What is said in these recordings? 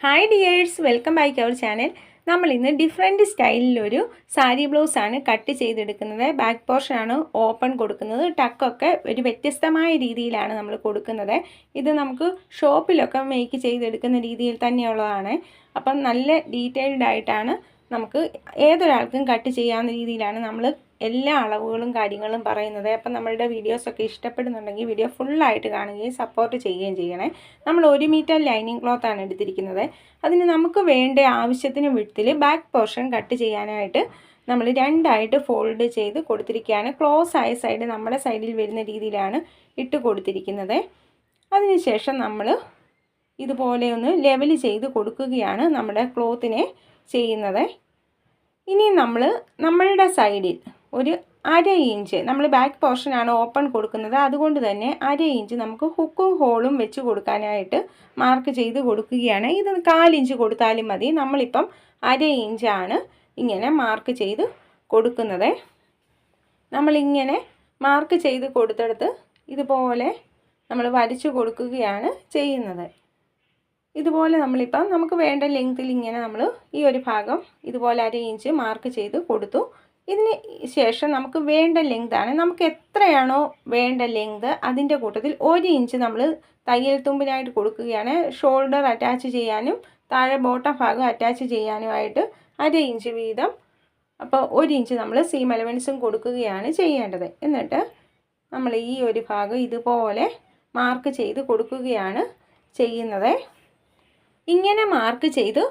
Hi dears welcome back our channel നമ്മൾ ഇന്ന് different സ്റ്റൈലിലൊരു സാരി ബ്ലൗസാണ് കട്ട് ചെയ്തെടുക്കുന്നത്. ബാക്ക് പോർഷനാണ് ഓപ്പൺ കൊടുക്കുന്നത്. ടക്കൊക്കെ ഒരു വ്യത്യസ്തമായ രീതിയിലാണ് നമ്മൾ കൊടുക്കുന്നത്. ഇത് നമുക്ക് ഷോപ്പിലൊക്കെ മേക്ക് ചെയ്തെടുക്കുന്ന രീതിയിൽ തന്നെയുള്ളതാണ്. അപ്പം നല്ല ഡീറ്റെയിൽഡ് ആയിട്ടാണ് നമുക്ക് ഏതൊരാൾക്കും കട്ട് ചെയ്യാവുന്ന രീതിയിലാണ് നമ്മൾ എല്ലാ അളവുകളും കാര്യങ്ങളും പറയുന്നത്. അപ്പം നമ്മളുടെ വീഡിയോസൊക്കെ ഇഷ്ടപ്പെടുന്നുണ്ടെങ്കിൽ വീഡിയോ ഫുള്ളായിട്ട് കാണുകയും സപ്പോർട്ട് ചെയ്യുകയും ചെയ്യണേ. നമ്മൾ ഒരു മീറ്റർ ലൈനിങ് ക്ലോത്താണ് എടുത്തിരിക്കുന്നത്. അതിന് നമുക്ക് വേണ്ട ആവശ്യത്തിന് വിട്ടിൽ ബാക്ക് പോർഷൻ കട്ട് ചെയ്യാനായിട്ട് നമ്മൾ രണ്ടായിട്ട് ഫോൾഡ് ചെയ്ത് കൊടുത്തിരിക്കുകയാണ്. ക്ലോസ് ആയ സൈഡ് നമ്മുടെ സൈഡിൽ വരുന്ന രീതിയിലാണ് ഇട്ട് കൊടുത്തിരിക്കുന്നത്. അതിനുശേഷം നമ്മൾ ഇതുപോലെ ഒന്ന് ലെവൽ ചെയ്ത് കൊടുക്കുകയാണ് നമ്മുടെ ക്ലോത്തിനെ ചെയ്യുന്നത്. ഇനി നമ്മൾ നമ്മളുടെ സൈഡിൽ ഒരു അര ഇഞ്ച്. നമ്മൾ ബാക്ക് പോർഷനാണ് ഓപ്പൺ കൊടുക്കുന്നത്. അതുകൊണ്ട് തന്നെ അര ഇഞ്ച് നമുക്ക് ഹുക്കും ഹോളും വെച്ച് കൊടുക്കാനായിട്ട് മാർക്ക് ചെയ്ത് കൊടുക്കുകയാണ്. ഇത് കാലിഞ്ച് കൊടുത്താലും മതി. നമ്മളിപ്പം അര ഇഞ്ചാണ് ഇങ്ങനെ മാർക്ക് ചെയ്ത് കൊടുക്കുന്നത്. നമ്മളിങ്ങനെ മാർക്ക് ചെയ്ത് കൊടുത്തെടുത്ത് ഇതുപോലെ നമ്മൾ വരച്ചു കൊടുക്കുകയാണ് ചെയ്യുന്നത്. ഇതുപോലെ നമ്മളിപ്പം നമുക്ക് വേണ്ട ലെങ്തിൽ ഇങ്ങനെ നമ്മൾ ഈ ഒരു ഭാഗം ഇതുപോലെ അര ഇഞ്ച് മാർക്ക് ചെയ്ത് കൊടുത്തു. ഇതിന് ശേഷം നമുക്ക് വേണ്ട ലെങ്താണ് നമുക്ക് എത്രയാണോ വേണ്ട ലെങ്ത് അതിന്റെ കൂട്ടത്തിൽ ഒരു ഇഞ്ച് നമ്മൾ തയ്യൽ തുമ്പിനായിട്ട് കൊടുക്കുകയാണ്. ഷോൾഡർ അറ്റാച്ച് ചെയ്യാനും താഴെ ബോട്ടം ഭാഗം അറ്റാച്ച് ചെയ്യാനുമായിട്ട് അര ഇഞ്ച് വീതം. അപ്പോൾ ഒരു ഇഞ്ച് നമ്മൾ സീം അലവൻസും കൊടുക്കുകയാണ് ചെയ്യേണ്ടത്. എന്നിട്ട് നമ്മൾ ഈ ഒരു ഭാഗം ഇതുപോലെ മാർക്ക് ചെയ്ത് കൊടുക്കുകയാണ് ചെയ്യുന്നത്. ഇങ്ങനെ മാർക്ക് ചെയ്ത്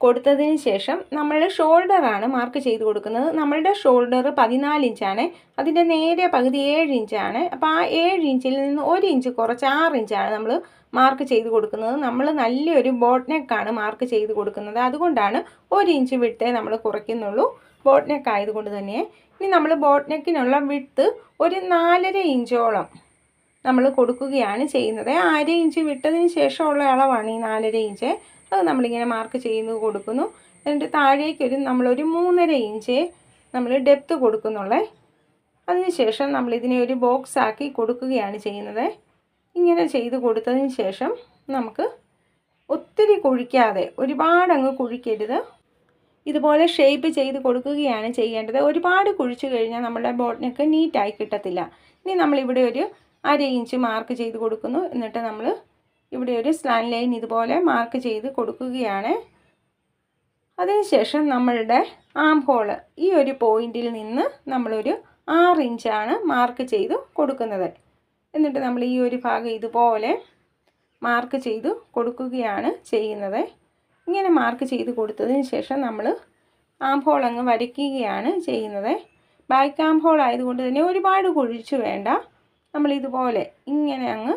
കൊടുത്തതിന് ശേഷം നമ്മളുടെ ഷോൾഡറാണ് മാർക്ക് ചെയ്ത് കൊടുക്കുന്നത്. നമ്മളുടെ ഷോൾഡർ പതിനാല് ഇഞ്ചാണ് അതിന്റെ നേരെ പകുതി ഏഴ് ഇഞ്ചാണ് അപ്പോൾ ആ ഏഴ് ഇഞ്ചിൽ നിന്ന് ഒരു ഇഞ്ച് കുറച്ച് ആറ് ഇഞ്ചാണ് നമ്മൾ മാർക്ക് ചെയ്ത് കൊടുക്കുന്നത്. നമ്മൾ നല്ലൊരു ബോട്ട് നെക്കാണ് മാർക്ക് ചെയ്ത് കൊടുക്കുന്നത്. അതുകൊണ്ടാണ് ഒരു ഇഞ്ച് വിട്ടേ നമ്മൾ കുറയ്ക്കുന്നുള്ളൂ. ബോട്ട് നെക്ക് ആയതുകൊണ്ട് തന്നെ ഇനി നമ്മൾ ബോട്ട് നെക്കിനുള്ള വിട്ട് ഒരു നാലര ഇഞ്ചോളം നമ്മൾ കൊടുക്കുകയാണ് ചെയ്യുന്നത്. അര ഇഞ്ച് വിട്ടതിന് ശേഷമുള്ള അളവാണ് ഈ നാലര ഇഞ്ച് അത് നമ്മളിങ്ങനെ മാർക്ക് ചെയ്യുന്നു കൊടുക്കുന്നു. എന്നിട്ട് താഴേക്കൊരു നമ്മളൊരു മൂന്നര ഇഞ്ച് നമ്മൾ ഡെപ്ത് കൊടുക്കുന്നുള്ളേ. അതിനുശേഷം നമ്മൾ ഇതിനെ ഒരു ബോക്സ് ആക്കി കൊടുക്കുകയാണ് ചെയ്യുന്നത്. ഇങ്ങനെ ചെയ്ത് കൊടുത്തതിന് ശേഷം നമുക്ക് ഒത്തിരി കുഴിക്കാതെ ഒരുപാട് അങ്ങ് കുഴിക്കരുത്. ഇതുപോലെ ഷേപ്പ് ചെയ്ത് കൊടുക്കുകയാണ് ചെയ്യേണ്ടത്. ഒരുപാട് കുഴിച്ചു കഴിഞ്ഞാൽ നമ്മുടെ ബോട്ടിനൊക്കെ നീറ്റായി കിട്ടത്തില്ല. ഇനി നമ്മളിവിടെ ഒരു അര ഇഞ്ച് മാർക്ക് ചെയ്ത് കൊടുക്കുന്നു. എന്നിട്ട് നമ്മൾ ഇവിടെ ഒരു സ്ലാൻ ലൈൻ ഇതുപോലെ മാർക്ക് ചെയ്ത് കൊടുക്കുകയാണ്. അതിനുശേഷം നമ്മളുടെ ആം ഹോൾ ഈ ഒരു പോയിന്റിൽ നിന്ന് നമ്മളൊരു ആറ് ഇഞ്ചാണ് മാർക്ക് ചെയ്ത് കൊടുക്കുന്നത്. എന്നിട്ട് നമ്മൾ ഈ ഒരു ഭാഗം ഇതുപോലെ മാർക്ക് ചെയ്ത് കൊടുക്കുകയാണ് ചെയ്യുന്നത്. ഇങ്ങനെ മാർക്ക് ചെയ്ത് കൊടുത്തതിന് ശേഷം നമ്മൾ ആം ഹോൾ അങ്ങ് വരയ്ക്കുകയാണ് ചെയ്യുന്നത്. ബാക്ക് ആം ഹോൾ ആയതുകൊണ്ട് തന്നെ ഒരുപാട് കുഴിച്ചു വേണ്ട. നമ്മൾ ഇതുപോലെ ഇങ്ങനെ അങ്ങ്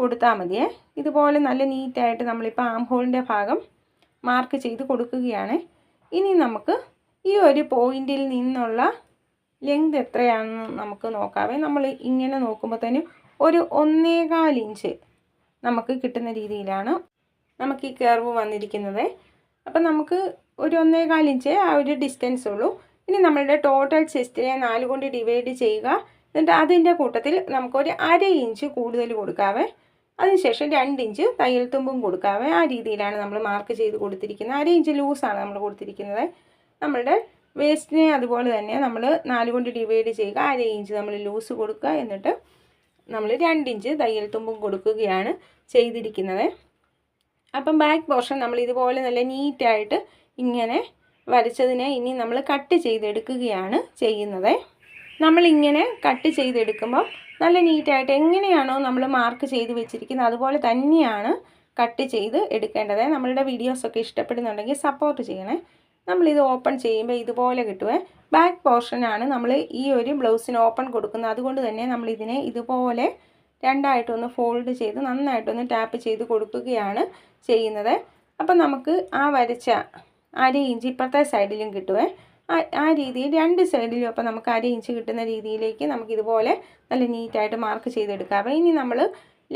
കൊടുത്താൽ മതിയേ. ഇതുപോലെ നല്ല നീറ്റായിട്ട് നമ്മളിപ്പോൾ ആം ഹോളിന്റെ ഭാഗം മാർക്ക് ചെയ്ത് കൊടുക്കുകയാണ്. ഇനി നമുക്ക് ഈ ഒരു പോയിന്റിൽ നിന്നുള്ള ലെങ്ത് എത്രയാണെന്ന് നമുക്ക് നോക്കാവേ. നമ്മൾ ഇങ്ങനെ നോക്കുമ്പോൾ തന്നെ ഒരു ഒന്നേകാൽ ഇഞ്ച് നമുക്ക് കിട്ടുന്ന രീതിയിലാണ് നമുക്ക് ഈ കർവ് വന്നിരിക്കുന്നത്. അപ്പം നമുക്ക് ഒരു ഒന്നേകാൽ ഇഞ്ച് ആ ഒരു ഡിസ്റ്റൻസ് ഉള്ളൂ. ഇനി നമ്മളുടെ ടോട്ടൽ ചെസ്റ്റിനെ നാല് കൊണ്ട് ഡിവൈഡ് ചെയ്യുക. എന്നിട്ട് അതിന്റെ കൂട്ടത്തിൽ നമുക്കൊരു അര ഇഞ്ച് കൂടുതൽ കൊടുക്കാവേ. അതിനുശേഷം രണ്ട് ഇഞ്ച് തയ്യൽ തുമ്പും കൊടുക്കാവേ ആ രീതിയിലാണ് നമ്മൾ മാർക്ക് ചെയ്ത് കൊടുത്തിരിക്കുന്നത്. അര ഇഞ്ച് ലൂസാണ് നമ്മൾ കൊടുത്തിരിക്കുന്നത്. നമ്മളുടെ വേസ്റ്റിനെ അതുപോലെ തന്നെ നമ്മൾ നാല് കൊണ്ട് ഡിവൈഡ് ചെയ്യുക. അര ഇഞ്ച് നമ്മൾ ലൂസ് കൊടുക്കുക. എന്നിട്ട് നമ്മൾ രണ്ട് ഇഞ്ച് തയ്യൽ തുമ്പും കൊടുക്കുകയാണ് ചെയ്തിരിക്കുന്നത്. അപ്പം ബാക്ക് പോർഷൻ നമ്മൾ ഇതുപോലെ നല്ല നീറ്റായിട്ട് ഇങ്ങനെ വരച്ചതിനെ ഇനി നമ്മൾ കട്ട് ചെയ്തെടുക്കുകയാണ് ചെയ്യുന്നത്. നമ്മളിങ്ങനെ കട്ട് ചെയ്തെടുക്കുമ്പോൾ നല്ല നീറ്റായിട്ട് എങ്ങനെയാണോ നമ്മൾ മാർക്ക് ചെയ്ത് വെച്ചിരിക്കുന്നത് അതുപോലെ തന്നെയാണ് കട്ട് ചെയ്ത് എടുക്കേണ്ടത്. നമ്മളുടെ വീഡിയോസൊക്കെ ഇഷ്ടപ്പെടുന്നുണ്ടെങ്കിൽ സപ്പോർട്ട് ചെയ്യണേ. നമ്മളിത് ഓപ്പൺ ചെയ്യുമ്പോൾ ഇതുപോലെ കിട്ടുവേ. ബാക്ക് പോർഷനാണ് നമ്മൾ ഈ ഒരു ബ്ലൗസിന് ഓപ്പൺ കൊടുക്കുന്നത്. അതുകൊണ്ട് തന്നെ നമ്മളിതിനെ ഇതുപോലെ രണ്ടായിട്ടൊന്ന് ഫോൾഡ് ചെയ്ത് നന്നായിട്ടൊന്ന് ടാപ്പ് ചെയ്ത് കൊടുക്കുകയാണ് ചെയ്യുന്നത്. അപ്പം നമുക്ക് ആ വരച്ച അര ഇഞ്ച് ഇപ്പുറത്തെ സൈഡിലും കിട്ടുവേ. ആ രീതിയിൽ രണ്ട് സൈഡിലും അപ്പോൾ നമുക്ക് അര ഇഞ്ച് കിട്ടുന്ന രീതിയിലേക്ക് നമുക്കിതുപോലെ നല്ല നീറ്റായിട്ട് മാർക്ക് ചെയ്തെടുക്കാം. അപ്പോൾ ഇനി നമ്മൾ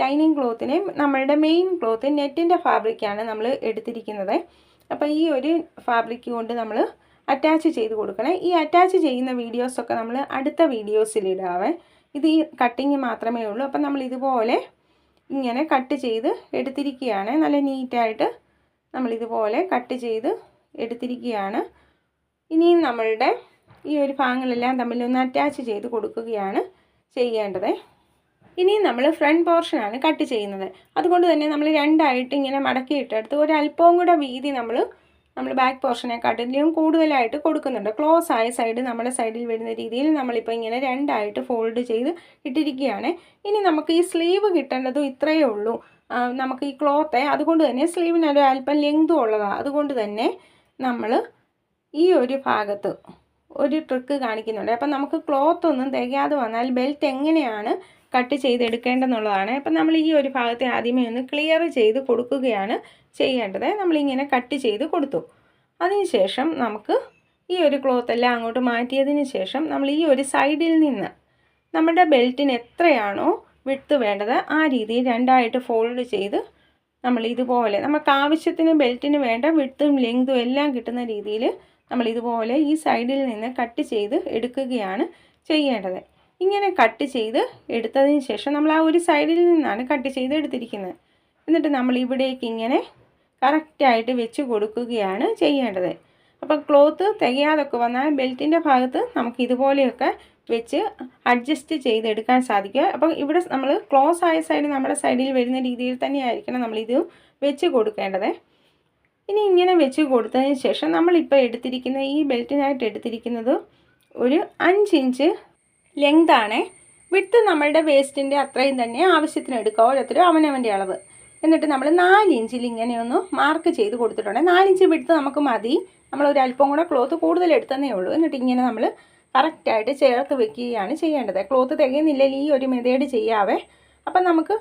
ലൈനിങ് ക്ലോത്തിനെ നമ്മളുടെ മെയിൻ ക്ലോത്ത് നെറ്റിന്റെ ഫാബ്രിക്കാണ് നമ്മൾ എടുത്തിരിക്കുന്നത്. അപ്പോൾ ഈ ഒരു ഫാബ്രിക് കൊണ്ട് നമ്മൾ അറ്റാച്ച് ചെയ്ത് കൊടുക്കണേ. ഈ അറ്റാച്ച് ചെയ്യുന്ന വീഡിയോസൊക്കെ നമ്മൾ അടുത്ത വീഡിയോസിലിടാവേ ഇത് ഈ കട്ടിങ് മാത്രമേ ഉള്ളൂ. അപ്പം നമ്മൾ ഇതുപോലെ ഇങ്ങനെ കട്ട് ചെയ്ത് എടുത്തിരിക്കുകയാണ്. നല്ല നീറ്റായിട്ട് നമ്മളിതുപോലെ കട്ട് ചെയ്ത് എടുത്തിരിക്കുകയാണ്. ഇനിയും നമ്മളുടെ ഈ ഒരു ഭാഗങ്ങളെല്ലാം തമ്മിൽ ഒന്ന് അറ്റാച്ച് ചെയ്ത് കൊടുക്കുകയാണ് ചെയ്യേണ്ടത്. ഇനി നമ്മൾ ഫ്രണ്ട് പോർഷനാണ് കട്ട് ചെയ്യുന്നത്. അതുകൊണ്ട് തന്നെ നമ്മൾ രണ്ടായിട്ട് ഇങ്ങനെ മടക്കിയിട്ടെടുത്ത് ഒരല്പവും കൂടെ വീതി നമ്മൾ നമ്മൾ ബാക്ക് പോർഷനെക്കാട്ടിലും കൂടുതലായിട്ട് കൊടുക്കുന്നുണ്ട്. ക്ലോസ് ആയ സൈഡ് നമ്മുടെ സൈഡിൽ വരുന്ന രീതിയിൽ നമ്മളിപ്പോൾ ഇങ്ങനെ രണ്ടായിട്ട് ഫോൾഡ് ചെയ്ത് ഇട്ടിരിക്കുകയാണ്. ഇനി നമുക്ക് ഈ സ്ലീവ് കിട്ടേണ്ടതും ഇത്രയേ ഉള്ളൂ. നമുക്ക് ഈ ക്ലോത്തെ അതുകൊണ്ട് തന്നെ സ്ലീവിനൊരു അല്പം ലെങ്തും ഉള്ളതാണ് അതുകൊണ്ട് തന്നെ നമ്മൾ ഈ ഒരു ഭാഗത്ത് ഒരു ട്രിക്ക് കാണിക്കുന്നുണ്ട്. അപ്പം നമുക്ക് ക്ലോത്ത് ഒന്നും തികയാതെ വന്നാൽ ബെൽറ്റ് എങ്ങനെയാണ് കട്ട് ചെയ്തെടുക്കേണ്ടതെന്നുള്ളതാണ്. അപ്പം നമ്മൾ ഈ ഒരു ഭാഗത്തെ ആദ്യമേ ഒന്ന് ക്ലിയർ ചെയ്ത് കൊടുക്കുകയാണ് ചെയ്യേണ്ടത്. നമ്മളിങ്ങനെ കട്ട് ചെയ്ത് കൊടുത്തു. അതിനുശേഷം നമുക്ക് ഈ ഒരു ക്ലോത്ത് എല്ലാം അങ്ങോട്ട് മാറ്റിയതിന് ശേഷം നമ്മൾ ഈ ഒരു സൈഡിൽ നിന്ന് നമ്മുടെ ബെൽറ്റിന് എത്രയാണോ വിട്ട് വേണ്ടത് ആ രീതിയിൽ രണ്ടായിട്ട് ഫോൾഡ് ചെയ്ത് നമ്മൾ ഇതുപോലെ നമുക്ക് ആവശ്യത്തിന് ബെൽറ്റിന് വേണ്ട വിട്ടും ലെങ്തും എല്ലാം കിട്ടുന്ന രീതിയിൽ നമ്മൾ ഇതുപോലെ ഈ സൈഡിൽ നിന്ന് കട്ട് ചെയ്ത് എടുക്കുകയാണ് ചെയ്യേണ്ടത്. ഇങ്ങനെ കട്ട് ചെയ്ത് എടുത്തതിന് ശേഷം നമ്മൾ ആ ഒരു സൈഡിൽ നിന്നാണ് കട്ട് ചെയ്ത് എടുത്തിരിക്കുന്നത്. എന്നിട്ട് നമ്മൾ ഇവിടേക്ക് ഇങ്ങനെ കറക്റ്റായിട്ട് വെച്ച് കൊടുക്കുകയാണ് ചെയ്യേണ്ടത്. അപ്പോൾ ക്ലോത്ത് തികയാതൊക്കെ വന്നാൽ ബെൽറ്റിന്റെ ഭാഗത്ത് നമുക്ക് ഇതുപോലെയൊക്കെ വെച്ച് അഡ്ജസ്റ്റ് ചെയ്തെടുക്കാൻ സാധിക്കുക. അപ്പോൾ ഇവിടെ നമ്മൾ ക്ലോസ് ആയ സൈഡ് നമ്മുടെ സൈഡിൽ വരുന്ന രീതിയിൽ തന്നെയായിരിക്കണം നമ്മളിത് വെച്ച് കൊടുക്കേണ്ടത്. ഇനി ഇങ്ങനെ വെച്ച് കൊടുത്തതിന് ശേഷം നമ്മളിപ്പോൾ എടുത്തിരിക്കുന്ന ഈ ബെൽറ്റിനായിട്ട് എടുത്തിരിക്കുന്നത് ഒരു അഞ്ച് ഇഞ്ച് ലെങ്താണ് വിട്ട് നമ്മളുടെ വേസ്റ്റിന്റെ അത്രയും തന്നെ ആവശ്യത്തിന് എടുക്കുക. ഓരോരുത്തരും അവനവന്റെ അളവ്. എന്നിട്ട് നമ്മൾ നാല് ഇഞ്ചിൽ ഇങ്ങനെ ഒന്ന് മാർക്ക് ചെയ്ത് കൊടുത്തിട്ടുണ്ട്. നാലിഞ്ച് വിട്ട് നമുക്ക് മതി. നമ്മൾ ഒരു അല്പം കൂടെ ക്ലോത്ത് കൂടുതൽ എടുത്തതേ ഉള്ളൂ. എന്നിട്ട് ഇങ്ങനെ നമ്മൾ കറക്റ്റായിട്ട് ചേർത്ത് വെക്കുകയാണ് ചെയ്യേണ്ടത്. ക്ലോത്ത് തികയുന്നില്ലെങ്കിൽ ഈ ഒരു മെതേഡ് ചെയ്യാവേ. അപ്പം നമുക്ക്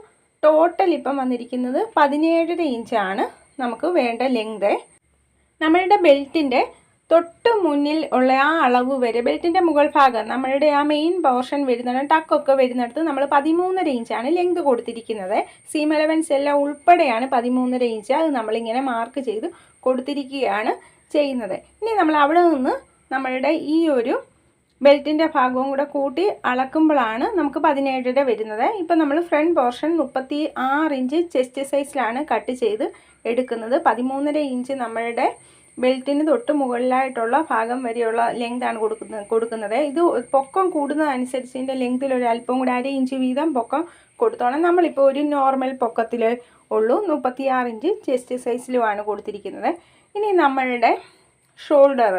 ടോട്ടൽ ഇപ്പം വന്നിരിക്കുന്നത് പതിനേഴര ഇഞ്ചാണ് നമുക്ക് വേണ്ട ലെങ്ത് നമ്മളുടെ ബെൽറ്റിന്റെ തൊട്ട് മുന്നിൽ ഉള്ള ആ അളവ് വരെ ബെൽറ്റിന്റെ മുകൾ ഭാഗം നമ്മളുടെ ആ മെയിൻ പോർഷൻ വരുന്ന ടക്കൊക്കെ വരുന്നിടത്ത് നമ്മൾ പതിമൂന്നര ഇഞ്ചാണ് ലെങ്ത് കൊടുത്തിരിക്കുന്നത്. സീം എലവൻസ് എല്ലാം ഉൾപ്പെടെയാണ് പതിമൂന്നര ഇഞ്ച് അത് നമ്മളിങ്ങനെ മാർക്ക് ചെയ്ത് കൊടുത്തിരിക്കുകയാണ് ചെയ്യുന്നത്. ഇനി നമ്മൾ അവിടെ നിന്ന് നമ്മളുടെ ഈ ഒരു ബെൽറ്റിന്റെ ഭാഗവും കൂടെ കൂട്ടി അളക്കുമ്പോഴാണ് നമുക്ക് പതിനേഴര വരുന്നത്. ഇപ്പം നമ്മൾ ഫ്രണ്ട് പോർഷൻ മുപ്പത്തി ആറ് ഇഞ്ച് ചെസ്റ്റ് സൈസിലാണ് കട്ട് ചെയ്ത് എടുക്കുന്നത്. പതിമൂന്നര ഇഞ്ച് നമ്മളുടെ ബെൽറ്റിന് തൊട്ട് മുകളിലായിട്ടുള്ള ഭാഗം വരെയുള്ള ലെങ്താണ് കൊടുക്കുന്നത് കൊടുക്കുന്നത്. ഇത് പൊക്കം കൂടുന്നതനുസരിച്ച് ഇതിന്റെ ലെങ്തിൽ ഒരു അല്പം കൂടെ അര ഇഞ്ച് വീതം പൊക്കം കൊടുത്തോണം. നമ്മളിപ്പോൾ ഒരു നോർമൽ പൊക്കത്തിൽ ഉള്ളൂ. മുപ്പത്തിയാറ് ഇഞ്ച് ചെസ്റ്റ് സൈസിലുമാണ് കൊടുത്തിരിക്കുന്നത്. ഇനി നമ്മളുടെ ഷോൾഡർ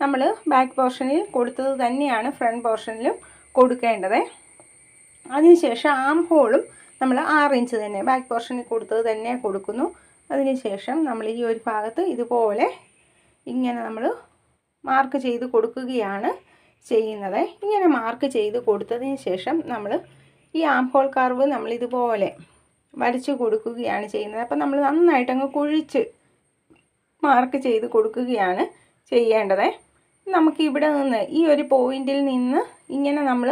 നമ്മൾ ബാക്ക് പോർഷനിൽ കൊടുത്തത് തന്നെയാണ് ഫ്രണ്ട് പോർഷനിലും കൊടുക്കേണ്ടത്. അതിനുശേഷം ആം ഹോളും നമ്മൾ ആറ് ഇഞ്ച് തന്നെ ബാക്ക് പോർഷനിൽ കൊടുത്തത് തന്നെ കൊടുക്കുന്നു. അതിനുശേഷം നമ്മൾ ഈ ഒരു ഭാഗത്ത് ഇതുപോലെ ഇങ്ങനെ നമ്മൾ മാർക്ക് ചെയ്ത് കൊടുക്കുകയാണ് ചെയ്യുന്നത്. ഇങ്ങനെ മാർക്ക് ചെയ്ത് കൊടുത്തതിന് ശേഷം നമ്മൾ ഈ ആം ഹോൾ കർവ് നമ്മൾ ഇതുപോലെ വരച്ച് കൊടുക്കുകയാണ് ചെയ്യുന്നത്. അപ്പം നമ്മൾ നന്നായിട്ട് അങ്ങ് കുഴിച്ച് മാർക്ക് ചെയ്ത് കൊടുക്കുകയാണ് ചെയ്യേണ്ടത്. നമുക്ക് ഇവിടെ നിന്ന് ഈ ഒരു പോയിന്റിൽ നിന്ന് ഇങ്ങനെ നമ്മൾ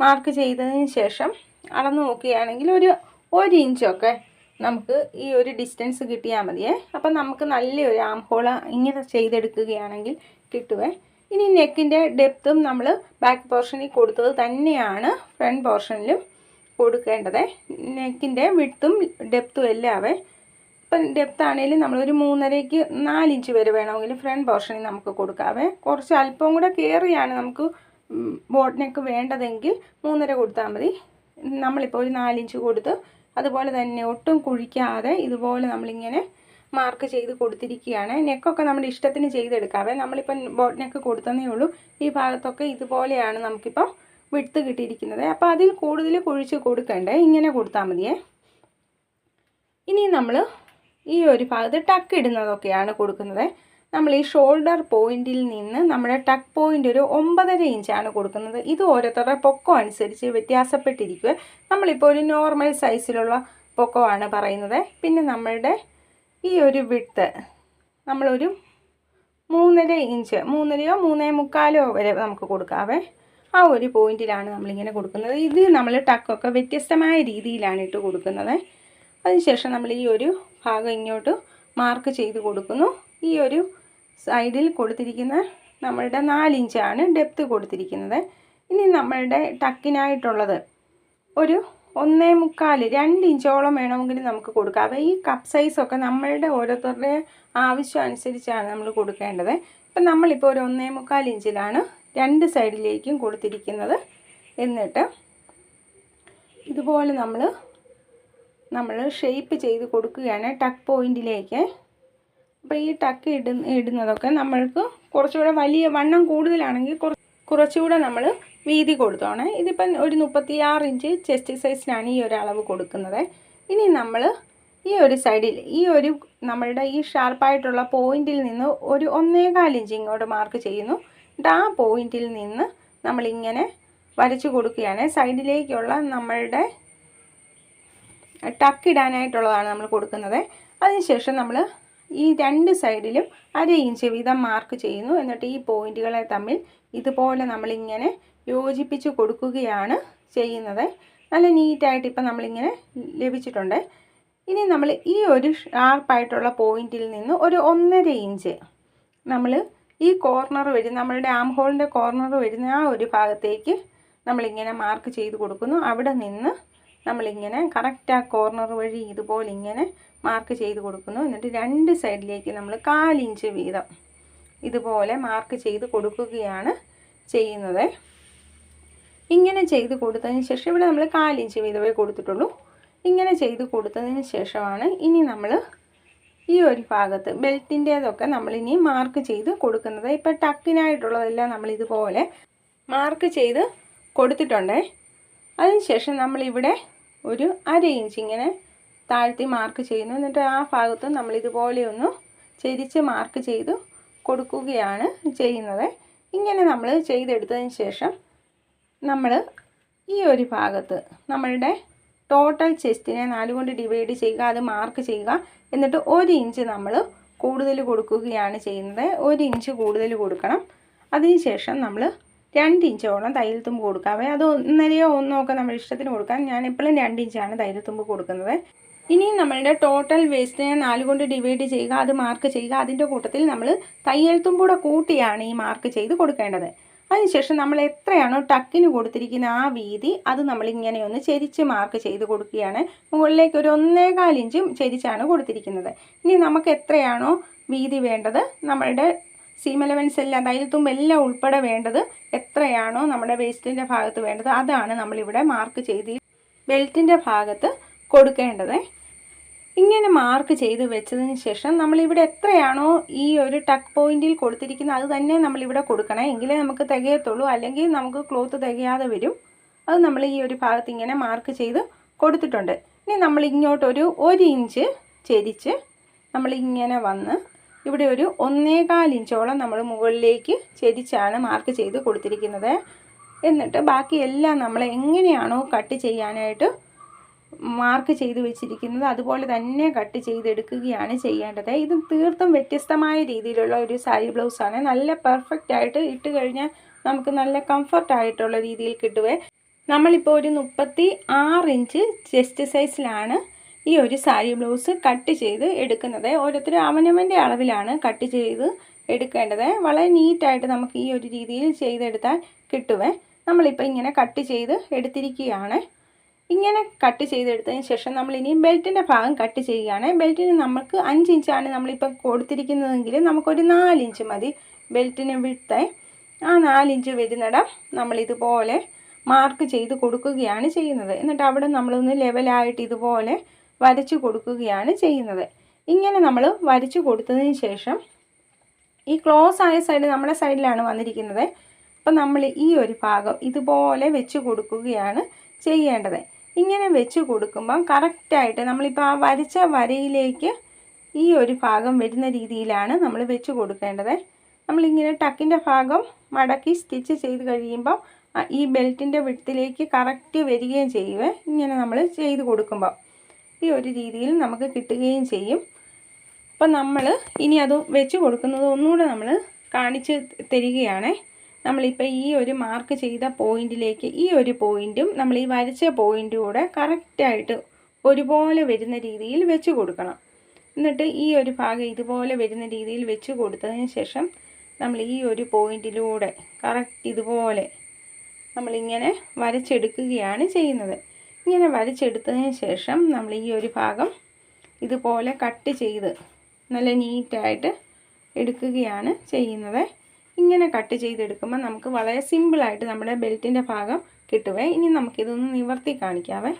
മാർക്ക് ചെയ്തതിന് ശേഷം അളന്ന് നോക്കുകയാണെങ്കിൽ ഒരു ഒരു ഇഞ്ചൊക്കെ നമുക്ക് ഈ ഒരു ഡിസ്റ്റൻസ് കിട്ടിയാൽ മതിയേ. അപ്പം നമുക്ക് നല്ലൊരു ആം ഹോള ഇങ്ങനെ ചെയ്തെടുക്കുകയാണെങ്കിൽ കിട്ടുവേ. ഇനി നെക്കിന്റെ ഡെപ്തും നമ്മൾ ബാക്ക് പോർഷനിൽ കൊടുത്തത് തന്നെയാണ് ഫ്രണ്ട് പോർഷനിലും കൊടുക്കേണ്ടത്. നെക്കിന്റെ വിട്ടും ഡെപ്തും എല്ലാവേ. ഇപ്പം ഡെപ്ത് ആണെങ്കിലും നമ്മളൊരു മൂന്നരയ്ക്ക് നാലിഞ്ച് വരെ വേണമെങ്കിൽ ഫ്രണ്ട് പോർഷനിൽ നമുക്ക് കൊടുക്കാവേ കുറച്ച് അല്പം കൂടെ കയറിയാണ് നമുക്ക് ബോട്ടിനൊക്കെ വേണ്ടതെങ്കിൽ മൂന്നര കൊടുത്താൽ മതി. നമ്മളിപ്പോൾ ഒരു നാലിഞ്ച് കൊടുത്ത് അതുപോലെ തന്നെ ഒട്ടും കുഴിക്കാതെ ഇതുപോലെ നമ്മളിങ്ങനെ മാർക്ക് ചെയ്ത് കൊടുത്തിരിക്കുകയാണ്. നെക്കൊക്കെ നമ്മുടെ ഇഷ്ടത്തിന് ചെയ്തെടുക്കാവേ നമ്മളിപ്പം ബോട്ട് കൊടുത്തതേ ഉള്ളൂ. ഈ ഭാഗത്തൊക്കെ ഇതുപോലെയാണ് നമുക്കിപ്പോൾ വിടുത്ത് കിട്ടിയിരിക്കുന്നത്. അപ്പോൾ അതിൽ കൂടുതൽ കുഴിച്ച് കൊടുക്കണ്ടേ? ഇങ്ങനെ കൊടുത്താൽ മതിയേ. ഇനി നമ്മൾ ഈ ഒരു ഭാഗത്ത് ടക്ക് ഇടുന്നതൊക്കെയാണ് കൊടുക്കുന്നത്. നമ്മൾ ഈ ഷോൾഡർ പോയിന്റിൽ നിന്ന് നമ്മുടെ ടക്ക് പോയിന്റ് ഒരു ഒമ്പതര ഇഞ്ചാണ് കൊടുക്കുന്നത്. ഇത് ഓരോരുത്തരുടെ പൊക്കം അനുസരിച്ച് വ്യത്യാസപ്പെട്ടിരിക്കുക. നമ്മളിപ്പോൾ ഒരു നോർമൽ സൈസിലുള്ള പൊക്കമാണ് പറയുന്നത്. പിന്നെ നമ്മളുടെ ഈ ഒരു വിട്ട് നമ്മളൊരു മൂന്നര ഇഞ്ച് മൂന്നരയോ മൂന്നേ മുക്കാലോ വരെ നമുക്ക് കൊടുക്കാവേ. ആ ഒരു പോയിന്റിലാണ് നമ്മളിങ്ങനെ കൊടുക്കുന്നത്. ഇത് നമ്മൾ ടക്കൊക്കെ വ്യത്യസ്തമായ രീതിയിലാണ് ഇട്ട് കൊടുക്കുന്നത്. അതിനുശേഷം നമ്മൾ ഈ ഒരു ഭാഗം ഇങ്ങോട്ട് മാർക്ക് ചെയ്ത് കൊടുക്കുന്നു. ഈ ഒരു സൈഡിൽ കൊടുത്തിരിക്കുന്ന നമ്മളുടെ നാലിഞ്ചാണ് ഡെപ്ത് കൊടുത്തിരിക്കുന്നത്. ഇനി നമ്മളുടെ ടക്കിനായിട്ടുള്ളത് ഒരു ഒന്നേ മുക്കാൽ രണ്ട് ഇഞ്ചോളം വേണമെങ്കിൽ നമുക്ക് കൊടുക്കാം. അപ്പോൾ ഈ കപ്പ് സൈസൊക്കെ നമ്മളുടെ ഓരോരുത്തരുടെ ആവശ്യം അനുസരിച്ചാണ് നമ്മൾ കൊടുക്കേണ്ടത്. ഇപ്പം നമ്മളിപ്പോൾ ഒരു ഒന്നേ മുക്കാൽ ഇഞ്ചിലാണ് രണ്ട് സൈഡിലേക്കും കൊടുത്തിരിക്കുന്നത്. എന്നിട്ട് ഇതുപോലെ നമ്മൾ നമ്മൾ ഷേപ്പ് ചെയ്ത് കൊടുക്കുകയാണ് ടക്ക് പോയിന്റിലേക്ക് അപ്പോൾ ഈ ടക്ക് ഇട ഇടുന്നതൊക്കെ നമ്മൾക്ക് കുറച്ചുകൂടെ വലിയ വണ്ണം കൂടുതലാണെങ്കിൽ കുറച്ചുകൂടെ നമ്മൾ വീതി കൊടുത്തോണേ. ഇതിപ്പം ഒരു മുപ്പത്തിയാറ് ഇഞ്ച് ചെസ്റ്റ് സൈസിനാണ് ഈ ഒരു അളവ് കൊടുക്കുന്നത്. ഇനി നമ്മൾ ഈ ഒരു സൈഡിൽ ഈ ഒരു നമ്മളുടെ ഈ ഷാർപ്പായിട്ടുള്ള പോയിന്റിൽ നിന്ന് ഒരു ഒന്നേകാൽ ഇഞ്ച് ഇങ്ങോട്ട് മാർക്ക് ചെയ്യുന്നു. ആ പോയിന്റിൽ നിന്ന് നമ്മളിങ്ങനെ വരച്ചു കൊടുക്കുകയാണ്. സൈഡിലേക്കുള്ള നമ്മളുടെ ടക്ക് ഇടാനായിട്ടുള്ളതാണ് നമ്മൾ കൊടുക്കുന്നത്. അതിനുശേഷം നമ്മൾ ഈ രണ്ട് സൈഡിലും അര ഇഞ്ച് വീതം മാർക്ക് ചെയ്യുന്നു. എന്നിട്ട് ഈ പോയിന്റുകളെ തമ്മിൽ ഇതുപോലെ നമ്മളിങ്ങനെ യോജിപ്പിച്ച് കൊടുക്കുകയാണ് ചെയ്യുന്നത്. നല്ല നീറ്റായിട്ട് ഇപ്പം നമ്മളിങ്ങനെ ലഭിച്ചിട്ടുണ്ട്. ഇനി നമ്മൾ ഈ ഒരു ഷാർപ്പായിട്ടുള്ള പോയിന്റിൽ നിന്ന് ഒരു ഒന്നര ഇഞ്ച് നമ്മൾ ഈ കോർണർ വരുന്ന നമ്മളുടെ ആം ഹോളിന്റെ കോർണർ വരുന്ന ആ ഒരു ഭാഗത്തേക്ക് നമ്മളിങ്ങനെ മാർക്ക് ചെയ്ത് കൊടുക്കുന്നു. അവിടെ നിന്ന് നമ്മളിങ്ങനെ കറക്റ്റ് ആ കോർണർ വഴി ഇതുപോലെ ഇങ്ങനെ മാർക്ക് ചെയ്ത് കൊടുക്കുന്നു. എന്നിട്ട് രണ്ട് സൈഡിലേക്ക് നമ്മൾ കാലിഞ്ച് വീതം ഇതുപോലെ മാർക്ക് ചെയ്ത് കൊടുക്കുകയാണ് ചെയ്യുന്നത്. ഇങ്ങനെ ചെയ്ത് കൊടുത്തതിന് ശേഷം ഇവിടെ നമ്മൾ കാലിഞ്ച് വീതമേ കൊടുത്തിട്ടുള്ളൂ. ഇങ്ങനെ ചെയ്ത് കൊടുത്തതിന് ശേഷമാണ് ഇനി നമ്മൾ ഈ ഒരു ഭാഗത്ത് ബെൽറ്റിന്റേതൊക്കെ നമ്മളിനി മാർക്ക് ചെയ്ത് കൊടുക്കുന്നത്. ഇപ്പം ടക്കിനായിട്ടുള്ളതെല്ലാം നമ്മൾ ഇതുപോലെ മാർക്ക് ചെയ്ത് കൊടുത്തിട്ടുണ്ടേ. അതിനുശേഷം നമ്മളിവിടെ ഒരു അര ഇഞ്ച് ഇങ്ങനെ താഴ്ത്തി മാർക്ക് ചെയ്യുന്നു. എന്നിട്ട് ആ ഭാഗത്ത് നമ്മൾ ഇതുപോലെ ഒന്ന് ചെരിച്ച് മാർക്ക് ചെയ്ത് കൊടുക്കുകയാണ് ചെയ്യുന്നത്. ഇങ്ങനെ നമ്മൾ ചെയ്തെടുത്തതിന് ശേഷം നമ്മൾ ഈ ഒരു ഭാഗത്ത് നമ്മളുടെ ടോട്ടൽ ചെസ്റ്റിനെ നാലുകൊണ്ട് ഡിവൈഡ് ചെയ്യുക അത് മാർക്ക് ചെയ്യുക. എന്നിട്ട് ഒരു ഇഞ്ച് നമ്മൾ കൂടുതൽ കൊടുക്കുകയാണ് ചെയ്യുന്നത്. ഒരു ഇഞ്ച് കൂടുതൽ കൊടുക്കണം. അതിനുശേഷം നമ്മൾ രണ്ട് ഇഞ്ചോളം തയ്യൽ തുമ്പ് കൊടുക്കാവേ അത് ഒന്നരയോ ഒന്നോ ഒക്കെ നമ്മൾ ഇഷ്ടത്തിന് കൊടുക്കാം. ഞാൻ എപ്പോഴും രണ്ട് ഇഞ്ചാണ് തയ്യൽ തുമ്പ് കൊടുക്കുന്നത്. ഇനി നമ്മളുടെ ടോട്ടൽ വേസ്റ്റിനെ നാല് കൊണ്ട് ഡിവൈഡ് ചെയ്യുക അത് മാർക്ക് ചെയ്യുക അതിന്റെ കൂട്ടത്തിൽ നമ്മൾ തയ്യൽ തുമ്പൂടെ കൂട്ടിയാണ് ഈ മാർക്ക് ചെയ്ത് കൊടുക്കേണ്ടത്. അതിനുശേഷം നമ്മൾ എത്രയാണോ ടക്കിന് കൊടുത്തിരിക്കുന്ന ആ വീതി അത് നമ്മളിങ്ങനെ ഒന്ന് ചെരിച്ച് മാർക്ക് ചെയ്ത് കൊടുക്കുകയാണ്. മുകളിലേക്ക് ഒരു ഒന്നേകാൽ ഇഞ്ചും ചെരിച്ചാണ് കൊടുത്തിരിക്കുന്നത്. ഇനി നമുക്ക് എത്രയാണോ വീതി വേണ്ടത് നമ്മളുടെ സീം എലവൻസ് എല്ലാം തയ്യൽ തുമ്പെല്ലാം ഉൾപ്പെടെ വേണ്ടത് എത്രയാണോ നമ്മുടെ വേസ്റ്റിന്റെ ഭാഗത്ത് വേണ്ടത് അതാണ് നമ്മളിവിടെ മാർക്ക് ചെയ്ത് ബെൽറ്റിന്റെ ഭാഗത്ത് കൊടുക്കേണ്ടത്. ഇങ്ങനെ മാർക്ക് ചെയ്ത് വെച്ചതിന് ശേഷം നമ്മളിവിടെ എത്രയാണോ ഈ ഒരു ടക്ക് പോയിന്റിൽ കൊടുത്തിരിക്കുന്നത് അത് തന്നെ നമ്മളിവിടെ കൊടുക്കണം. എങ്കിലേ നമുക്ക് തികയത്തുള്ളൂ. അല്ലെങ്കിൽ നമുക്ക് ക്ലോത്ത് തികയാതെ വരും. അത് നമ്മൾ ഈ ഒരു ഭാഗത്ത് ഇങ്ങനെ മാർക്ക് ചെയ്ത് കൊടുത്തിട്ടുണ്ട്. ഇനി നമ്മൾ ഇങ്ങോട്ടൊരു ഒരു ഇഞ്ച് ചെരിച്ച് നമ്മളിങ്ങനെ വന്ന് ഇവിടെ ഒരു ഒന്നേകാൽ ഇഞ്ചോളം നമ്മൾ മുകളിലേക്ക് ചെരിച്ചാണ് മാർക്ക് ചെയ്ത് കൊടുത്തിരിക്കുന്നത്. എന്നിട്ട് ബാക്കി എല്ലാം നമ്മൾ എങ്ങനെയാണോ കട്ട് ചെയ്യാനായിട്ട് മാർക്ക് ചെയ്ത് വെച്ചിരിക്കുന്നത് അതുപോലെ തന്നെ കട്ട് ചെയ്തെടുക്കുകയാണ് ചെയ്യേണ്ടത്. ഇത് തീർത്തും വ്യത്യസ്തമായ രീതിയിലുള്ള ഒരു സാരി ബ്ലൗസാണ് നല്ല പെർഫെക്റ്റ് ആയിട്ട് ഇട്ട് കഴിഞ്ഞാൽ നമുക്ക് നല്ല കംഫർട്ടായിട്ടുള്ള രീതിയിൽ കിട്ടുവേ. നമ്മളിപ്പോൾ ഒരു മുപ്പത്തി ആറ് ഇഞ്ച് ചെസ്റ്റ് സൈസിലാണ് ഈ ഒരു സാരി ബ്ലൗസ് കട്ട് ചെയ്ത് എടുക്കുന്നത് ഓരോരുത്തരും അവനവന്റെ അളവിലാണ് കട്ട് ചെയ്ത് എടുക്കേണ്ടത്. വളരെ നീറ്റായിട്ട് നമുക്ക് ഈ ഒരു രീതിയിൽ ചെയ്തെടുത്താൽ കിട്ടുവേ. നമ്മളിപ്പോൾ ഇങ്ങനെ കട്ട് ചെയ്ത് എടുത്തിരിക്കുകയാണ്. ഇങ്ങനെ കട്ട് ചെയ്തെടുത്തതിന് ശേഷം നമ്മൾ ഇനി ബെൽറ്റിന്റെ ഭാഗം കട്ട് ചെയ്യുകയാണ്. ബെൽറ്റിന് നമുക്ക് അഞ്ച് ഇഞ്ചാണ് നമ്മളിപ്പോൾ കൊടുത്തിരിക്കുന്നതെങ്കിൽ നമുക്കൊരു നാലിഞ്ച് മതി ബെൽറ്റിന് വിട്ട് ആ നാലിഞ്ച് വരുന്നിടം നമ്മളിതുപോലെ മാർക്ക് ചെയ്ത് കൊടുക്കുകയാണ് ചെയ്യുന്നത്. എന്നിട്ട് അവിടെ നമ്മളൊന്ന് ലെവലായിട്ട് ഇതുപോലെ വരച്ചു കൊടുക്കുകയാണ് ചെയ്യുന്നത്. ഇങ്ങനെ നമ്മൾ വരച്ചു കൊടുത്തതിന് ശേഷം ഈ ക്ലോസ് ആയ സൈഡ് നമ്മുടെ സൈഡിലാണ് വന്നിരിക്കുന്നത്. അപ്പം നമ്മൾ ഈ ഒരു ഭാഗം ഇതുപോലെ വെച്ച് കൊടുക്കുകയാണ് ചെയ്യേണ്ടത്. ഇങ്ങനെ വെച്ച് കൊടുക്കുമ്പം കറക്റ്റായിട്ട് നമ്മളിപ്പോൾ ആ വരച്ച വരയിലേക്ക് ഈ ഒരു ഭാഗം വരുന്ന രീതിയിലാണ് നമ്മൾ വെച്ച് കൊടുക്കേണ്ടത്. നമ്മളിങ്ങനെ ടക്കിന്റെ ഭാഗം മടക്കി സ്റ്റിച്ച് ചെയ്ത് കഴിയുമ്പോൾ ഈ ബെൽറ്റിന്റെ വിട്ടിലേക്ക് കറക്റ്റ് വരികയും ചെയ്യുവേ ഇങ്ങനെ നമ്മൾ ചെയ്ത് കൊടുക്കുമ്പോൾ ഈ ഒരു രീതിയിൽ നമുക്ക് കിട്ടുകയും ചെയ്യും. അപ്പം നമ്മൾ ഇനി അത് വെച്ച് കൊടുക്കുന്നത് ഒന്നുകൂടെ നമ്മൾ കാണിച്ച് തരികയാണേ. നമ്മളിപ്പോൾ ഈ ഒരു മാർക്ക് ചെയ്ത പോയിന്റിലേക്ക് ഈ ഒരു പോയിന്റും നമ്മൾ ഈ വരച്ച പോയിന്റും കൂടെ കറക്റ്റായിട്ട് ഒരുപോലെ വരുന്ന രീതിയിൽ വെച്ച് കൊടുക്കണം. എന്നിട്ട് ഈ ഒരു ഭാഗം ഇതുപോലെ വരുന്ന രീതിയിൽ വെച്ച് കൊടുത്തതിന് ശേഷം നമ്മൾ ഈ ഒരു പോയിന്റിലൂടെ കറക്റ്റ് ഇതുപോലെ നമ്മളിങ്ങനെ വരച്ചെടുക്കുകയാണ് ചെയ്യുന്നത്. ഇങ്ങനെ വരച്ചെടുത്തതിന് ശേഷം നമ്മൾ ഈ ഒരു ഭാഗം ഇതുപോലെ കട്ട് ചെയ്ത് നല്ല നീറ്റായിട്ട് എടുക്കുകയാണ് ചെയ്യുന്നത്. ഇങ്ങനെ കട്ട് ചെയ്തെടുക്കുമ്പോൾ നമുക്ക് വളരെ സിമ്പിളായിട്ട് നമ്മുടെ ബെൽറ്റിന്റെ ഭാഗം കിട്ടുവേ. ഇനി നമുക്കിതൊന്ന് നിവർത്തി കാണിക്കാവേ.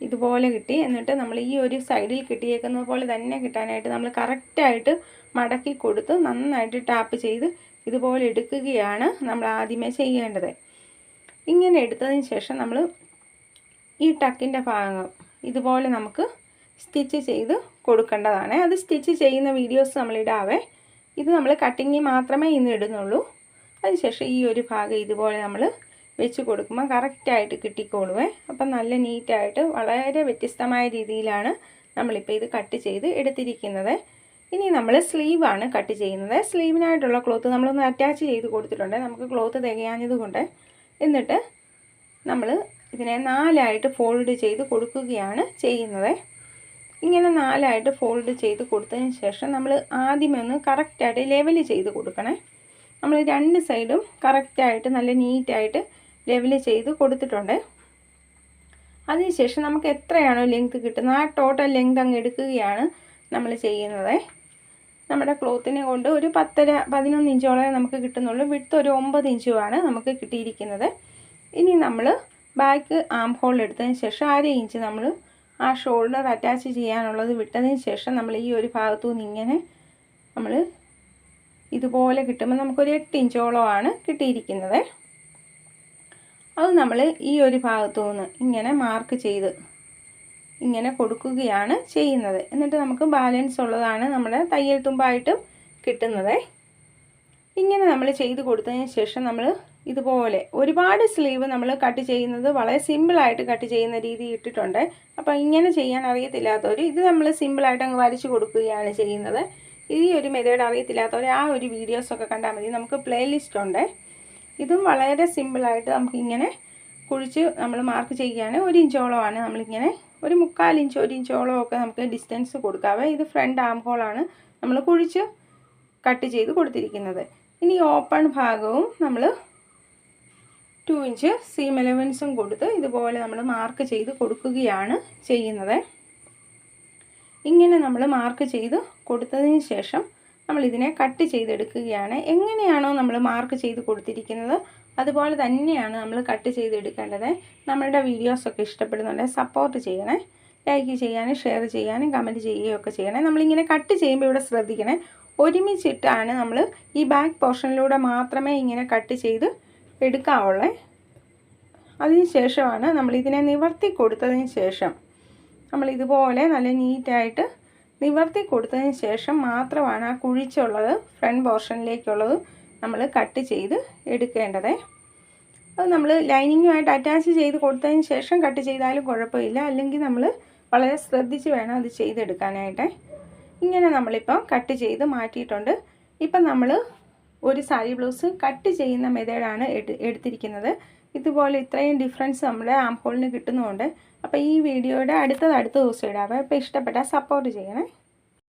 ഇതുപോലെ കിട്ടി. എന്നിട്ട് നമ്മൾ ഈ ഒരു സൈഡിൽ കിട്ടിയേക്കുന്നത് പോലെ തന്നെ കിട്ടാനായിട്ട് നമ്മൾ കറക്റ്റായിട്ട് മടക്കി കൊടുത്ത് നന്നായിട്ട് ടാപ്പ് ചെയ്ത് ഇതുപോലെ എടുക്കുകയാണ് നമ്മൾ ആദ്യമേ ചെയ്യേണ്ടത്. ഇങ്ങനെ എടുത്തതിന് ശേഷം നമ്മൾ ഈ ടക്കിന്റെ ഭാഗം ഇതുപോലെ നമുക്ക് സ്റ്റിച്ച് ചെയ്ത് കൊടുക്കേണ്ടതാണ്. അത് സ്റ്റിച്ച് ചെയ്യുന്ന വീഡിയോസ് നമ്മളിടാവേ. ഇത് നമ്മൾ കട്ടിങ്ങിൽ മാത്രമേ ഇന്ന് ഇടുന്നുള്ളൂ. അതിനുശേഷം ഈ ഒരു ഭാഗം ഇതുപോലെ നമ്മൾ വെച്ച് കൊടുക്കുമ്പോൾ കറക്റ്റായിട്ട് കിട്ടിക്കോളുവേ. അപ്പം നല്ല നീറ്റായിട്ട് വളരെ വ്യത്യസ്തമായ രീതിയിലാണ് നമ്മളിപ്പോൾ ഇത് കട്ട് ചെയ്ത് എടുത്തിരിക്കുന്നത്. ഇനി നമ്മൾ സ്ലീവാണ് കട്ട് ചെയ്യുന്നത്. സ്ലീവിനായിട്ടുള്ള ക്ലോത്ത് നമ്മളൊന്ന് അറ്റാച്ച് ചെയ്ത് കൊടുത്തിട്ടുണ്ട്. നമുക്ക് ക്ലോത്ത് തികയാഞ്ഞത് കൊണ്ട് എന്നിട്ട് നമ്മൾ ഇതിനെ നാലായിട്ട് ഫോൾഡ് ചെയ്ത് കൊടുക്കുകയാണ് ചെയ്യുന്നത്. ഇങ്ങനെ നാലായിട്ട് ഫോൾഡ് ചെയ്ത് കൊടുത്തതിന് ശേഷം നമ്മൾ ആദ്യമേ ഒന്ന് കറക്റ്റായിട്ട് ലെവൽ ചെയ്ത് കൊടുക്കണേ. നമ്മൾ രണ്ട് സൈഡും കറക്റ്റായിട്ട് നല്ല നീറ്റായിട്ട് ലെവൽ ചെയ്ത് കൊടുത്തിട്ടുണ്ട്. അതിനുശേഷം നമുക്ക് എത്രയാണോ ലെങ്ത് കിട്ടുന്നത് ആ ടോട്ടൽ ലെങ്ത് അങ്ങ് എടുക്കുകയാണ് നമ്മൾ ചെയ്യുന്നത്. നമ്മുടെ ക്ലോത്തിനെ കൊണ്ട് ഒരു പത്തര പതിനൊന്ന് ഇഞ്ചോളം നമുക്ക് കിട്ടുന്നുള്ളൂ. വിട്ട് ഒരു ഒമ്പത് ഇഞ്ചുമാണ് നമുക്ക് കിട്ടിയിരിക്കുന്നത്. ഇനി നമ്മൾ ബാക്ക് ആം ഹോൾ എടുത്തതിന് ശേഷം അര ഇഞ്ച് നമ്മൾ ആ ഷോൾഡർ അറ്റാച്ച് ചെയ്യാനുള്ളത് വിട്ടതിന് ശേഷം നമ്മൾ ഈ ഒരു ഭാഗത്തു നിന്ന് ഇങ്ങനെ നമ്മൾ ഇതുപോലെ കിട്ടുമ്പോൾ നമുക്കൊരു എട്ട് ഇഞ്ചോളമാണ് കിട്ടിയിരിക്കുന്നത്. അത് നമ്മൾ ഈ ഒരു ഭാഗത്തു നിന്ന് ഇങ്ങനെ മാർക്ക് ചെയ്ത് ഇങ്ങനെ കൊടുക്കുകയാണ് ചെയ്യുന്നത്. എന്നിട്ട് നമുക്ക് ബാലൻസ് ഉള്ളതാണ് നമ്മുടെ തയ്യൽ തുമ്പായിട്ടും കിട്ടുന്നത്. ഇങ്ങനെ നമ്മൾ ചെയ്ത് കൊടുത്തതിന് ശേഷം നമ്മൾ ഇതുപോലെ ഒരുപാട് സ്ലീവ് നമ്മൾ കട്ട് ചെയ്യുന്നത് വളരെ സിമ്പിളായിട്ട് കട്ട് ചെയ്യുന്ന രീതി ഇട്ടിട്ടുണ്ട്. അപ്പോൾ ഇങ്ങനെ ചെയ്യാൻ അറിയത്തില്ലാത്തവർ ഇത് നമ്മൾ സിമ്പിളായിട്ട് അങ്ങ് വരച്ച് കൊടുക്കുകയാണ് ചെയ്യുന്നത്. ഈ ഒരു മെതേഡ് അറിയത്തില്ലാത്തവർ ആ ഒരു വീഡിയോസൊക്കെ കണ്ടാൽ മതി. നമുക്ക് പ്ലേലിസ്റ്റ് ഉണ്ട്. ഇതും വളരെ സിമ്പിളായിട്ട് നമുക്കിങ്ങനെ കുഴിച്ച് നമ്മൾ മാർക്ക് ചെയ്യുകയാണ്. ഒരു ഇഞ്ചോളമാണ് നമ്മളിങ്ങനെ ഒരു മുക്കാൽ ഇഞ്ച് ഒരു ഇഞ്ചോളം ഒക്കെ നമുക്ക് ഡിസ്റ്റൻസ് കൊടുക്കാവേ ഇത് ഫ്രണ്ട് ആം ഹോളാണ് നമ്മൾ കുഴിച്ച് കട്ട് ചെയ്ത് കൊടുത്തിരിക്കുന്നത്. ഇനി ഓപ്പൺ ഭാഗവും നമ്മൾ ടു ഇഞ്ച് സീം എലവൻസും കൊടുത്ത് ഇതുപോലെ നമ്മൾ മാർക്ക് ചെയ്ത് കൊടുക്കുകയാണ് ചെയ്യുന്നത്. ഇങ്ങനെ നമ്മൾ മാർക്ക് ചെയ്ത് കൊടുത്തതിന് ശേഷം നമ്മൾ ഇതിനെ കട്ട് ചെയ്തെടുക്കുകയാണ്. എങ്ങനെയാണോ നമ്മൾ മാർക്ക് ചെയ്ത് കൊടുത്തിരിക്കുന്നത് അതുപോലെ തന്നെയാണ് നമ്മൾ കട്ട് ചെയ്തെടുക്കേണ്ടത്. നമ്മളുടെ വീഡിയോസൊക്കെ ഇഷ്ടപ്പെടുന്നുണ്ടെങ്കിൽ സപ്പോർട്ട് ചെയ്യണേ. ലൈക്ക് ചെയ്യാനും ഷെയർ ചെയ്യാനും കമന്റ് ചെയ്യുകയൊക്കെ ചെയ്യണേ. നമ്മളിങ്ങനെ കട്ട് ചെയ്യുമ്പോൾ ഇവിടെ ശ്രദ്ധിക്കണേ. ഒരുമിച്ചിട്ടാണ് നമ്മൾ ഈ ബാക്ക് പോർഷനിലൂടെ മാത്രമേ ഇങ്ങനെ കട്ട് ചെയ്ത് എടുക്കാവുള്ളേ. അതിന് ശേഷമാണ് നമ്മൾ ഇതിനെ നിവർത്തി കൊടുത്തതിന് ശേഷം നമ്മൾ ഇതുപോലെ നല്ല നീറ്റായിട്ട് നിവർത്തി കൊടുത്തതിന് ശേഷം മാത്രമാണ് ആ കുഴിച്ചുള്ളത് ഫ്രണ്ട് പോർഷനിലേക്കുള്ളത് നമ്മൾ കട്ട് ചെയ്ത് എടുക്കേണ്ടത്. അത് നമ്മൾ ലൈനിങ്ങുമായിട്ട് അറ്റാച്ച് ചെയ്ത് കൊടുത്തതിന് ശേഷം കട്ട് ചെയ്താലും കുഴപ്പമില്ല. അല്ലെങ്കിൽ നമ്മൾ വളരെ ശ്രദ്ധിച്ച് വേണം അത് ചെയ്തെടുക്കാനായിട്ട്. ഇങ്ങനെ നമ്മളിപ്പോൾ കട്ട് ചെയ്ത് മാറ്റിയിട്ടുണ്ട്. ഇപ്പം നമ്മൾ ഒരു സാരി ബ്ലൗസ് കട്ട് ചെയ്യുന്ന മെത്തേഡാണ് എടുത്തിരിക്കുന്നത്. ഇതുപോലെ ഇത്രയും ഡിഫറൻസ് നമ്മുടെ ആം ഹോളിന് കിട്ടുന്നുണ്ട്. അപ്പോൾ ഈ വീഡിയോയുടെ അടുത്തത് അടുത്ത ദിവസം ഇടാം. അപ്പോൾ ഇഷ്ടപ്പെട്ടാൽ സപ്പോർട്ട് ചെയ്യണേ.